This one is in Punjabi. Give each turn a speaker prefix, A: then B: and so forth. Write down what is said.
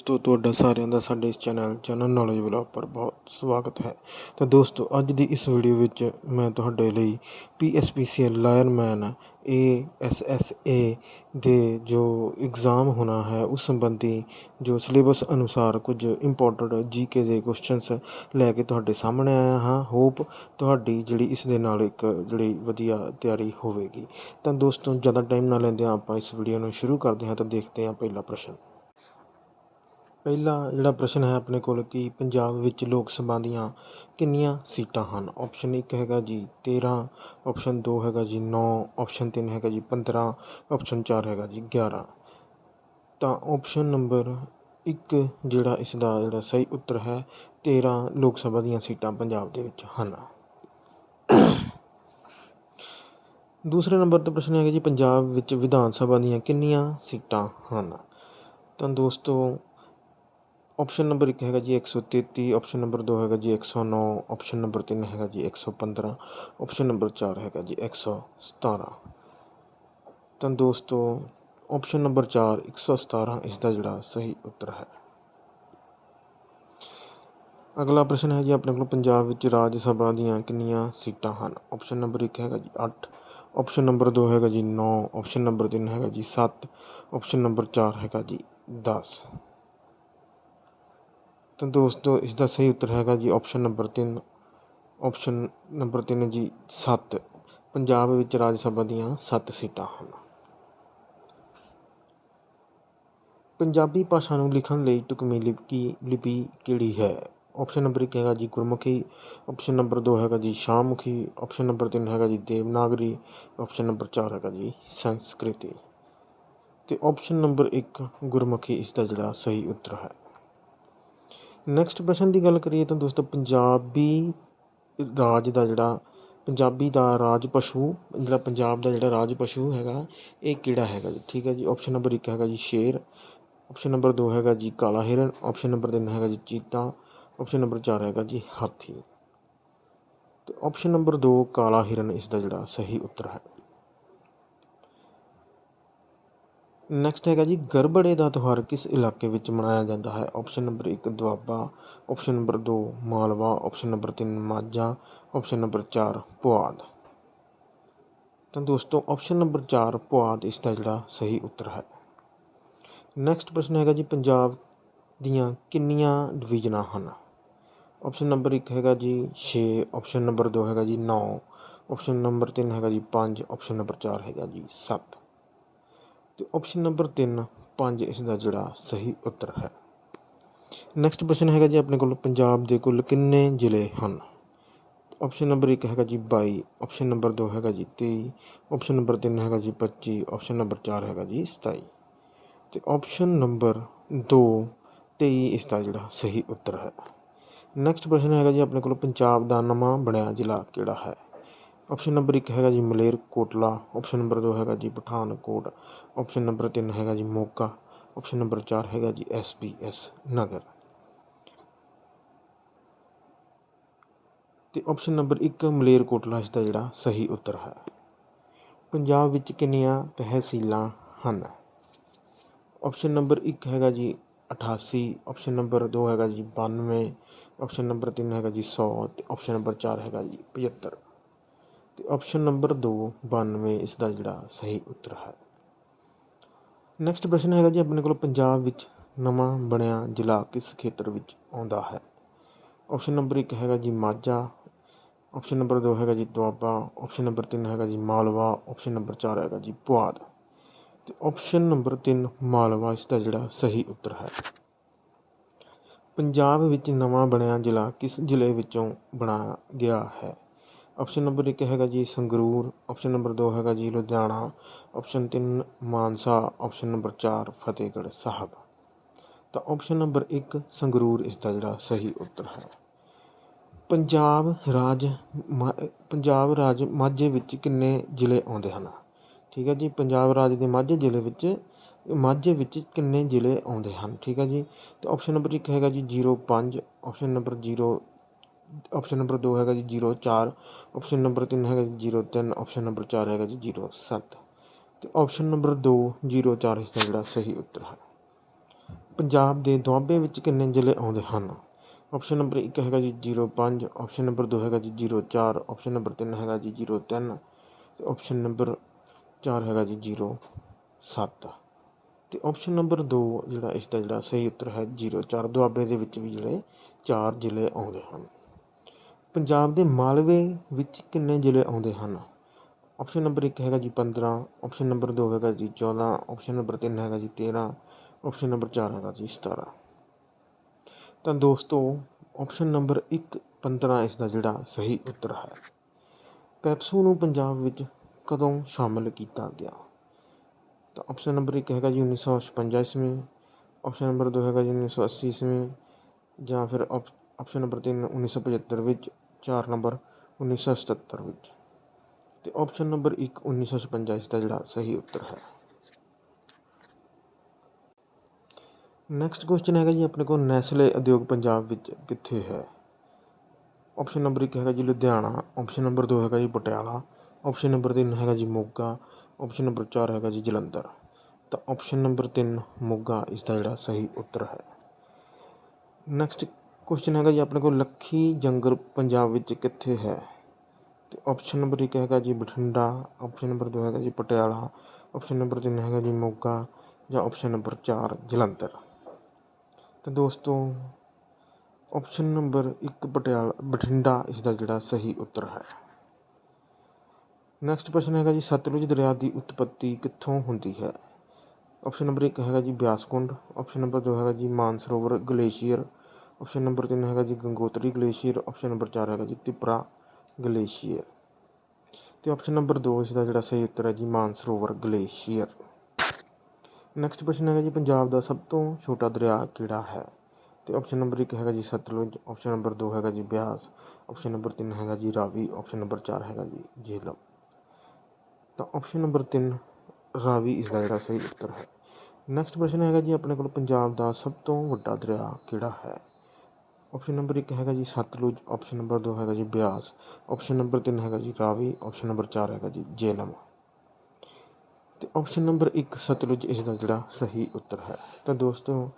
A: ਦੋਸਤੋ, ਤੁਹਾਡਾ ਸਾਰਿਆਂ ਦਾ ਸਾਡੇ ਇਸ ਚੈਨਲ ਚੈਨਲ ਨੌਲੇਜ ਵਲੌਗ ਪਰ ਬਹੁਤ ਸਵਾਗਤ ਹੈ। ਤਾਂ ਦੋਸਤੋ, ਅੱਜ ਦੀ ਇਸ ਵੀਡੀਓ ਵਿੱਚ ਮੈਂ ਤੁਹਾਡੇ ਲਈ PSPCL lineman A S S A ਦੇ ਜੋ ਐਗਜ਼ਾਮ ਹੋਣਾ ਹੈ, ਉਸ ਸੰਬੰਧੀ ਜੋ ਸਿਲੇਬਸ ਅਨੁਸਾਰ ਕੁਝ ਇੰਪੋਰਟੈਂਟ ਜੀਕੇ ਦੇ ਕੁਐਸਚਨਸ ਲੈ ਕੇ ਤੁਹਾਡੇ ਸਾਹਮਣੇ ਆਇਆ ਹਾਂ। ਹੋਪ ਤੁਹਾਡੀ ਜਿਹੜੀ ਇਸ ਦੇ ਨਾਲ ਇੱਕ ਜਿਹੜੀ ਵਧੀਆ ਤਿਆਰੀ ਹੋਵੇਗੀ। ਤਾਂ ਦੋਸਤੋ, ਜ਼ਿਆਦਾ ਟਾਈਮ ਨਾ ਲੈਂਦੇ ਆਪਾਂ ਇਸ ਵੀਡੀਓ ਨੂੰ ਸ਼ੁਰੂ ਕਰਦੇ ਹਾਂ, ਤਾਂ ਦੇਖਦੇ ਹਾਂ ਪਹਿਲਾ ਪ੍ਰਸ਼ਨ। ਪਹਿਲਾ ਜਿਹੜਾ ਪ੍ਰਸ਼ਨ ਹੈ ਆਪਣੇ ਕੋਲ ਕਿ ਪੰਜਾਬ ਵਿੱਚ ਲੋਕ ਸਭਾ ਦੀਆਂ ਕਿੰਨੀਆਂ ਸੀਟਾਂ ਹਨ? ਆਪਸ਼ਨ ਇੱਕ ਹੈਗਾ ਜੀ 13 ਆਪਸ਼ਨ ਦੋ ਹੈਗਾ ਜੀ 9 ਆਪਸ਼ਨ ਤਿੰਨ ਹੈਗਾ ਜੀ 15 ਆਪਸ਼ਨ ਚਾਰ ਹੈਗਾ ਜੀ 11 ਤਾਂ ਆਪਸ਼ਨ ਨੰਬਰ ਇੱਕ ਜਿਹੜਾ ਇਸ ਦਾ ਜਿਹੜਾ ਸਹੀ ਉੱਤਰ ਹੈ 13 ਲੋਕ ਸਭਾ ਦੀਆਂ ਸੀਟਾਂ ਪੰਜਾਬ ਦੇ ਵਿੱਚ ਹਨ। ਦੂਸਰੇ ਨੰਬਰ ਤੇ ਪ੍ਰਸ਼ਨ ਹੈਗਾ ਜੀ ਪੰਜਾਬ ਵਿੱਚ ਵਿਧਾਨ ਸਭਾ ਦੀਆਂ ਕਿੰਨੀਆਂ ਸੀਟਾਂ ਹਨ? ਤਾਂ ਦੋਸਤੋ ਆਪਸ਼ਨ ਨੰਬਰ 1 ਹੈਗਾ ਜੀ 133 ਆਪਸ਼ਨ ਨੰਬਰ 2 ਹੈਗਾ ਜੀ 109 ਆਪਸ਼ਨ ਨੰਬਰ 3 ਹੈਗਾ ਜੀ 115 ਆਪਸ਼ਨ ਨੰਬਰ 4 ਹੈਗਾ ਜੀ 117 ਤਾਂ ਦੋਸਤੋ ਆਪਸ਼ਨ ਨੰਬਰ 4 117 ਇਸ ਦਾ ਜਿਹੜਾ ਸਹੀ ਉੱਤਰ ਹੈ ਅਗਲਾ ਪ੍ਰਸ਼ਨ ਹੈ ਜੀ ਆਪਣੇ ਕੋਲ ਪੰਜਾਬ ਵਿੱਚ ਰਾਜ ਸਭਾ ਦੀਆਂ ਕਿੰਨੀਆਂ ਸੀਟਾਂ ਹਨ ਆਪਸ਼ਨ ਨੰਬਰ 1 ਹੈਗਾ ਜੀ 8 ਆਪਸ਼ਨ ਨੰਬਰ 2 ਹੈਗਾ ਜੀ 9 ਆਪਸ਼ਨ ਨੰਬਰ 3 ਹੈਗਾ ਜੀ 7 ਆਪਸ਼ਨ ਨੰਬਰ 4 ਹੈਗਾ ਜੀ 10 ਤਾਂ ਦੋਸਤੋ, ਇਸ ਦਾ ਸਹੀ ਉੱਤਰ ਹੈਗਾ ਜੀ ਆਪਸ਼ਨ ਨੰਬਰ 3 ਆਪਸ਼ਨ ਨੰਬਰ 3 ਜੀ 7 ਪੰਜਾਬ ਵਿੱਚ ਰਾਜ ਸਭਾ ਦੀਆਂ 7 ਸੀਟਾਂ ਹਨ। ਪੰਜਾਬੀ ਭਾਸ਼ਾ ਨੂੰ ਲਿਖਣ ਲਈ ਢੁਕਵੀਂ ਲਿਪੀ ਲਿਪੀ ਕਿਹੜੀ ਹੈ? ਆਪਸ਼ਨ ਨੰਬਰ 1 ਹੈਗਾ ਜੀ ਗੁਰਮੁਖੀ। ਆਪਸ਼ਨ ਨੰਬਰ 2 ਹੈਗਾ ਜੀ ਸ਼ਾਮੁਖੀ ਆਪਸ਼ਨ ਨੰਬਰ 3 ਹੈਗਾ ਜੀ ਦੇਵਨਾਗਰੀ। ਆਪਸ਼ਨ ਨੰਬਰ 4 ਹੈਗਾ ਜੀ ਸੰਸਕ੍ਰਿਤੀ। ਤੇ ਆਪਸ਼ਨ ਨੰਬਰ 1 ਗੁਰਮੁਖੀ, ਇਸ ਦਾ ਜਿਹੜਾ ਸਹੀ ਉੱਤਰ ਹੈ। ਨੈਕਸਟ ਪ੍ਰਸ਼ਨ ਦੀ ਗੱਲ ਕਰੀਏ ਤਾਂ ਦੋਸਤੋ, ਪੰਜਾਬੀ ਰਾਜ ਦਾ ਜਿਹੜਾ, ਪੰਜਾਬੀ ਦਾ ਰਾਜ ਪਸ਼ੂ, ਜਿਹੜਾ ਪੰਜਾਬ ਦਾ ਜਿਹੜਾ ਰਾਜ ਪਸ਼ੂ ਹੈਗਾ, ਇਹ ਕਿਹੜਾ ਹੈਗਾ ਜੀ? ਠੀਕ ਹੈ ਜੀ ਆਪਸ਼ਨ ਨੰਬਰ 1 ਹੈਗਾ ਜੀ ਸ਼ੇਰ ਆਪਸ਼ਨ ਨੰਬਰ 2 ਹੈਗਾ ਜੀ ਕਾਲਾ ਹਿਰਨ ਆਪਸ਼ਨ ਨੰਬਰ 3 ਹੈਗਾ ਜੀ ਚੀਤਾ ਆਪਸ਼ਨ ਨੰਬਰ 4 ਹੈਗਾ ਜੀ ਹਾਥੀ। ਤੇ ਆਪਸ਼ਨ ਨੰਬਰ 2 ਕਾਲਾ ਹਿਰਨ, ਇਸ ਦਾ ਜਿਹੜਾ ਸਹੀ ਉੱਤਰ ਹੈ। ਨੈਕਸਟ ਹੈਗਾ ਜੀ ਗਰਬੜੇ ਦਾ ਤਿਉਹਾਰ ਕਿਸ ਇਲਾਕੇ ਵਿੱਚ ਮਨਾਇਆ ਜਾਂਦਾ ਹੈ? Option number 1 Doaba. Option number 2 Malwa. Option number 3 Majha. Option number 4 Puadh. ਤਾਂ ਦੋਸਤੋ ਆਪਸ਼ਨ ਨੰਬਰ 4 ਪੁਆਧ, ਇਸ ਦਾ ਜਿਹੜਾ ਸਹੀ ਉੱਤਰ ਹੈ। ਨੈਕਸਟ ਪ੍ਰਸ਼ਨ ਹੈਗਾ ਜੀ, ਪੰਜਾਬ ਦੀਆਂ ਕਿੰਨੀਆਂ ਡਿਵੀਜ਼ਨਾਂ ਹਨ? ਆਪਸ਼ਨ ਨੰਬਰ 1 ਹੈਗਾ ਜੀ 6 ਆਪਸ਼ਨ ਨੰਬਰ 2 ਹੈਗਾ ਜੀ 9 ਆਪਸ਼ਨ ਨੰਬਰ 3 ਹੈਗਾ ਜੀ 5 ਆਪਸ਼ਨ ਨੰਬਰ 4 ਹੈਗਾ ਜੀ 7 ਅਤੇ ਆਪਸ਼ਨ ਨੰਬਰ 3 5 ਇਸ ਦਾ ਜਿਹੜਾ ਸਹੀ ਉੱਤਰ ਹੈ। ਨੈਕਸਟ ਪ੍ਰਸ਼ਨ ਹੈਗਾ ਜੀ ਆਪਣੇ ਕੋਲ, ਪੰਜਾਬ ਦੇ ਕੁੱਲ ਕਿੰਨੇ ਜ਼ਿਲ੍ਹੇ ਹਨ? ਆਪਸ਼ਨ ਨੰਬਰ 1 ਹੈਗਾ ਜੀ 22 ਆਪਸ਼ਨ ਨੰਬਰ 2 ਹੈਗਾ ਜੀ 23 ਆਪਸ਼ਨ ਨੰਬਰ 3 ਹੈਗਾ ਜੀ 25 ਆਪਸ਼ਨ ਨੰਬਰ 4 ਹੈਗਾ ਜੀ 27 ਤੇ ਆਪਸ਼ਨ ਨੰਬਰ 2 23 ਇਸ ਦਾ ਜਿਹੜਾ ਸਹੀ ਉੱਤਰ ਹੈ। ਨੈਕਸਟ ਪ੍ਰਸ਼ਨ ਹੈਗਾ ਜੀ ਆਪਣੇ ਕੋਲ, ਪੰਜਾਬ ਦਾ ਨਵਾਂ ਬਣਿਆ ਜ਼ਿਲ੍ਹਾ ਕਿਹੜਾ ਹੈ? ਆਪਸ਼ਨ ਨੰਬਰ 1 ਹੈਗਾ ਜੀ ਮਲੇਰ ਕੋਟਲਾ ਆਪਸ਼ਨ ਨੰਬਰ 2 ਹੈਗਾ ਜੀ ਪਠਾਨਕੋਟ ਆਪਸ਼ਨ ਨੰਬਰ 3 ਹੈਗਾ ਜੀ ਮੋਗਾ ਆਪਸ਼ਨ ਨੰਬਰ 4 ਹੈਗਾ ਜੀ ਐਸ ਨਗਰ। ਤੇ ਆਪਸ਼ਨ ਨੰਬਰ 1 ਮਲੇਰ ਕੋਟਲਾ, ਇਸ ਦਾ ਜਿਹੜਾ ਸਹੀ ਉੱਤਰ ਹੈ। ਪੰਜਾਬ ਵਿੱਚ ਕਿੰਨੀਆਂ ਤਹਿਸੀਲਾਂ ਹਨ? ਆਪਸ਼ਨ ਨੰਬਰ 1 ਹੈਗਾ ਜੀ 88 ਆਪਸ਼ਨ ਨੰਬਰ 2 ਹੈਗਾ ਜੀ 92 ਆਪਸ਼ਨ ਨੰਬਰ 3 ਹੈਗਾ ਜੀ 100 ਤੇ ਆਪਸ਼ਨ ਨੰਬਰ 4 ਹੈਗਾ ਜੀ 75 ਤੇ ਆਪਸ਼ਨ ਨੰਬਰ 2 92 ਇਸ ਦਾ ਜਿਹੜਾ ਸਹੀ ਉੱਤਰ ਹੈ। ਨੈਕਸਟ ਪ੍ਰਸ਼ਨ ਹੈਗਾ ਜੀ, ਆਪਣੇ ਕੋਲ ਪੰਜਾਬ ਵਿੱਚ ਨਵਾਂ ਬਣਿਆ ਜ਼ਿਲ੍ਹਾ ਕਿਸ ਖੇਤਰ ਵਿੱਚ ਆਉਂਦਾ ਹੈ? ਆਪਸ਼ਨ ਨੰਬਰ 1 ਹੈਗਾ ਜੀ ਮਾਝਾ ਆਪਸ਼ਨ ਨੰਬਰ 2 ਹੈਗਾ ਜੀ ਦੁਆਬਾ ਆਪਸ਼ਨ ਨੰਬਰ 3 ਹੈਗਾ ਜੀ ਮਾਲਵਾ ਆਪਸ਼ਨ ਨੰਬਰ 4 ਹੈਗਾ ਜੀ ਪੁਆਧ। ਤੇ ਆਪਸ਼ਨ ਨੰਬਰ 3 ਮਾਲਵਾ ਇਸ ਦਾ ਜਿਹੜਾ ਸਹੀ ਉੱਤਰ ਹੈ। ਪੰਜਾਬ ਵਿੱਚ ਨਵਾਂ ਬਣਿਆ ਜ਼ਿਲ੍ਹਾ ਕਿਸ ਜ਼ਿਲ੍ਹੇ ਵਿੱਚੋਂ ਬਣਾਇਆ ਗਿਆ ਹੈ? ਆਪਸ਼ਨ ਨੰਬਰ 1 ਹੈਗਾ ਜੀ ਸੰਗਰੂਰ ਆਪਸ਼ਨ ਨੰਬਰ 2 ਹੈਗਾ ਜੀ Ludhiana option 3 Mansa option number 4 Fatehgarh Sahib. ਤਾਂ ਆਪਸ਼ਨ ਨੰਬਰ 1 ਸੰਗਰੂਰ ਇਸ ਦਾ ਜਿਹੜਾ ਸਹੀ ਉੱਤਰ ਹੈ। ਪੰਜਾਬ ਰਾਜ ਪੰਜਾਬ ਰਾਜ ਮਾਝੇ ਵਿੱਚ ਕਿੰਨੇ ਜ਼ਿਲ੍ਹੇ ਆਉਂਦੇ ਹਨ? ਠੀਕ ਹੈ ਜੀ, ਪੰਜਾਬ ਰਾਜ ਦੇ ਮਾਝੇ ਜ਼ਿਲ੍ਹੇ ਵਿੱਚ, ਮਾਝੇ ਵਿੱਚ ਕਿੰਨੇ ਜ਼ਿਲ੍ਹੇ ਆਉਂਦੇ ਹਨ? ਠੀਕ ਹੈ ਜੀ, ਤੇ ਆਪਸ਼ਨ ਨੰਬਰ 1 ਹੈਗਾ ਜੀ 05 ਆਪਸ਼ਨ ਨੰਬਰ 0 ਆਪਸ਼ਨ ਨੰਬਰ 2 ਹੈਗਾ ਜੀ 04 ਆਪਸ਼ਨ ਨੰਬਰ 3 ਹੈਗਾ ਜੀ 03 ਆਪਸ਼ਨ ਨੰਬਰ 4 ਹੈਗਾ ਜੀ 07 ਤੇ ਆਪਸ਼ਨ ਨੰਬਰ 2 04 ਇਸ ਦਾ ਜਿਹੜਾ ਸਹੀ ਉੱਤਰ ਹੈ। ਪੰਜਾਬ ਦੇ ਦੁਆਬੇ ਵਿੱਚ ਕਿੰਨੇ ਜ਼ਿਲ੍ਹੇ ਆਉਂਦੇ ਹਨ? ਆਪਸ਼ਨ ਨੰਬਰ ਇੱਕ ਹੈਗਾ ਜੀ ਜੀਰੋ ਪੰਜ ਆਪਸ਼ਨ ਨੰਬਰ ਦੋ ਹੈਗਾ ਜੀ ਜੀਰੋ ਚਾਰ ਆਪਸ਼ਨ ਨੰਬਰ ਤਿੰਨ ਹੈਗਾ ਜੀ ਜੀਰੋ ਤਿੰਨ ਅਤੇ ਆਪਸ਼ਨ ਨੰਬਰ ਚਾਰ ਹੈਗਾ ਜੀ ਜੀਰੋ ਸੱਤ। ਅਤੇ ਆਪਸ਼ਨ ਨੰਬਰ ਦੋ ਜਿਹੜਾ ਇਸ ਦਾ ਜਿਹੜਾ ਸਹੀ ਉੱਤਰ ਹੈ ਜੀਰੋ ਚਾਰ, ਦੁਆਬੇ ਦੇ ਵਿੱਚ ਵੀ ਜਿਹੜੇ ਚਾਰ ਜ਼ਿਲ੍ਹੇ ਆਉਂਦੇ ਹਨ। ਪੰਜਾਬ ਦੇ ਮਾਲਵੇ ਵਿੱਚ ਕਿੰਨੇ ਜ਼ਿਲ੍ਹੇ ਆਉਂਦੇ ਹਨ? ਆਪਸ਼ਨ ਨੰਬਰ ਇੱਕ ਹੈਗਾ ਜੀ 15 ਆਪਸ਼ਨ ਨੰਬਰ ਦੋ ਹੈਗਾ ਜੀ 14 ਆਪਸ਼ਨ ਨੰਬਰ ਤਿੰਨ ਹੈਗਾ ਜੀ 13 ਆਪਸ਼ਨ ਨੰਬਰ ਚਾਰ ਹੈਗਾ ਜੀ 17 ਤਾਂ ਦੋਸਤੋ ਆਪਸ਼ਨ ਨੰਬਰ 1 15 ਇਸ ਦਾ ਜਿਹੜਾ ਸਹੀ ਉੱਤਰ ਹੈ। ਪੈਪਸੂ ਨੂੰ ਪੰਜਾਬ ਵਿੱਚ ਕਦੋਂ ਸ਼ਾਮਲ ਕੀਤਾ ਗਿਆ? ਤਾਂ ਆਪਸ਼ਨ ਨੰਬਰ 1 ਹੈਗਾ ਜੀ 1956 ਈਸਵੀ ਆਪਸ਼ਨ ਨੰਬਰ 2 ਹੈਗਾ ਜੀ 1980 ਈਸਵੀ ਜਾਂ ਫਿਰ ਆਪ- ਆਪਸ਼ਨ ਨੰਬਰ 3 1975 ਵਿੱਚ ਚਾਰ ਨੰਬਰ 1977 ਵਿੱਚ। ਤੇ ਆਪਸ਼ਨ ਨੰਬਰ 1 1956 ਇਸ ਦਾ ਜਿਹੜਾ ਸਹੀ ਉੱਤਰ ਹੈ। ਨੈਕਸਟ ਕੁਐਸਚਨ ਹੈਗਾ ਜੀ ਆਪਣੇ ਕੋਲ ਨੈਸਲੇ ਉਦਯੋਗ ਪੰਜਾਬ ਵਿੱਚ ਕਿੱਥੇ ਹੈ? ਆਪਸ਼ਨ ਨੰਬਰ 1 ਹੈਗਾ ਜੀ ਲੁਧਿਆਣਾ ਆਪਸ਼ਨ ਨੰਬਰ 2 ਹੈਗਾ ਜੀ ਪਟਿਆਲਾ ਆਪਸ਼ਨ ਨੰਬਰ 3 ਹੈਗਾ ਜੀ ਮੋਗਾ ਆਪਸ਼ਨ ਨੰਬਰ 4 ਹੈਗਾ ਜੀ ਜਲੰਧਰ। ਤਾਂ ਆਪਸ਼ਨ ਨੰਬਰ 3 ਮੋਗਾ ਇਸ ਦਾ ਜਿਹੜਾ ਸਹੀ ਉੱਤਰ ਹੈ। ਨੈਕਸਟ ਕੁਸ਼ਚਨ ਹੈਗਾ ਜੀ ਆਪਣੇ ਕੋਲ ਲੱਖੀ ਜੰਗਲ ਪੰਜਾਬ ਵਿੱਚ ਕਿੱਥੇ ਹੈ? ਤੇ ਆਪਸ਼ਨ ਨੰਬਰ 1 ਹੈਗਾ ਜੀ ਬਠਿੰਡਾ ਆਪਸ਼ਨ ਨੰਬਰ 2 ਹੈਗਾ ਜੀ ਪਟਿਆਲਾ ਆਪਸ਼ਨ ਨੰਬਰ 3 ਹੈਗਾ ਜੀ ਮੋਗਾ ਜਾਂ ਆਪਸ਼ਨ ਨੰਬਰ 4 ਜਲੰਧਰ। ਤਾਂ ਦੋਸਤੋ ਆਪਸ਼ਨ ਨੰਬਰ 1 ਪਟਿਆਲਾ, ਬਠਿੰਡਾ ਇਸ ਦਾ ਜਿਹੜਾ ਸਹੀ ਉੱਤਰ ਹੈ। ਨੈਕਸਟ ਪ੍ਰਸ਼ਨ ਹੈਗਾ ਜੀ ਸਤਲੁਜ ਦਰਿਆ ਦੀ ਉਤਪਤੀ ਕਿੱਥੋਂ ਹੁੰਦੀ ਹੈ? ਆਪਸ਼ਨ ਨੰਬਰ 1 ਹੈਗਾ ਜੀ ਬਿਆਸਕੁੰਡ ਆਪਸ਼ਨ ਨੰਬਰ 2 ਹੈਗਾ ਜੀ ਮਾਨਸਰੋਵਰ ਗਲੇਸ਼ੀਅਰ ਆਪਸ਼ਨ ਨੰਬਰ 3 ਹੈਗਾ ਜੀ ਗੰਗੋਤਰੀ ਗਲੇਸ਼ੀਅਰ ਆਪਸ਼ਨ ਨੰਬਰ 4 ਹੈਗਾ ਜੀ ਤਿਪਰਾ ਗਲੇਸ਼ੀਅਰ। ਤੇ ਆਪਸ਼ਨ ਨੰਬਰ 2 ਇਸ ਦਾ ਜਿਹੜਾ ਸਹੀ ਉੱਤਰ ਹੈ ਜੀ ਮਾਨਸਰੋਵਰ ਗਲੇਸ਼ੀਅਰ। ਨੈਕਸਟ ਪ੍ਰਸ਼ਨ ਹੈਗਾ ਜੀ ਪੰਜਾਬ ਦਾ ਸਭ ਤੋਂ ਛੋਟਾ ਦਰਿਆ ਕਿਹੜਾ ਹੈ? ਤੇ ਆਪਸ਼ਨ ਨੰਬਰ 1 ਹੈਗਾ ਜੀ ਸਤਲੁਜ ਆਪਸ਼ਨ ਨੰਬਰ 2 ਹੈਗਾ ਜੀ ਬਿਆਸ ਆਪਸ਼ਨ ਨੰਬਰ 3 ਹੈਗਾ ਜੀ ਰਾਵੀ ਆਪਸ਼ਨ ਨੰਬਰ 4 ਹੈਗਾ ਜੀ ਜੇਹਲਮ। ਤਾਂ ਆਪਸ਼ਨ ਨੰਬਰ 3 ਰਾਵੀ ਇਸ ਦਾ ਜਿਹੜਾ ਸਹੀ ਉੱਤਰ ਹੈ। ਨੈਕਸਟ ਪ੍ਰਸ਼ਨ ਹੈਗਾ ਜੀ ਆਪਣੇ ਕੋਲ ਪੰਜਾਬ ਦਾ ਸਭ ਤੋਂ ਵੱਡਾ ਦਰਿਆ ਕਿਹੜਾ ਹੈ? ਆਪਸ਼ਨ ਨੰਬਰ 1 ਹੈਗਾ ਜੀ ਸਤਲੁਜ ਆਪਸ਼ਨ ਨੰਬਰ 2 ਹੈਗਾ ਜੀ ਬਿਆਸ ਆਪਸ਼ਨ ਨੰਬਰ 3 ਹੈਗਾ ਜੀ ਰਾਵੀ ਆਪਸ਼ਨ ਨੰਬਰ 4 ਹੈਗਾ ਜੀ ਜੇਹਲਮ ਤੇ ਆਪਸ਼ਨ ਨੰਬਰ 1 ਸਤਲੁਜ, ਇਸ ਦਾ ਜਿਹੜਾ ਸਹੀ ਉੱਤਰ ਹੈ। ਤਾਂ ਦੋਸਤੋ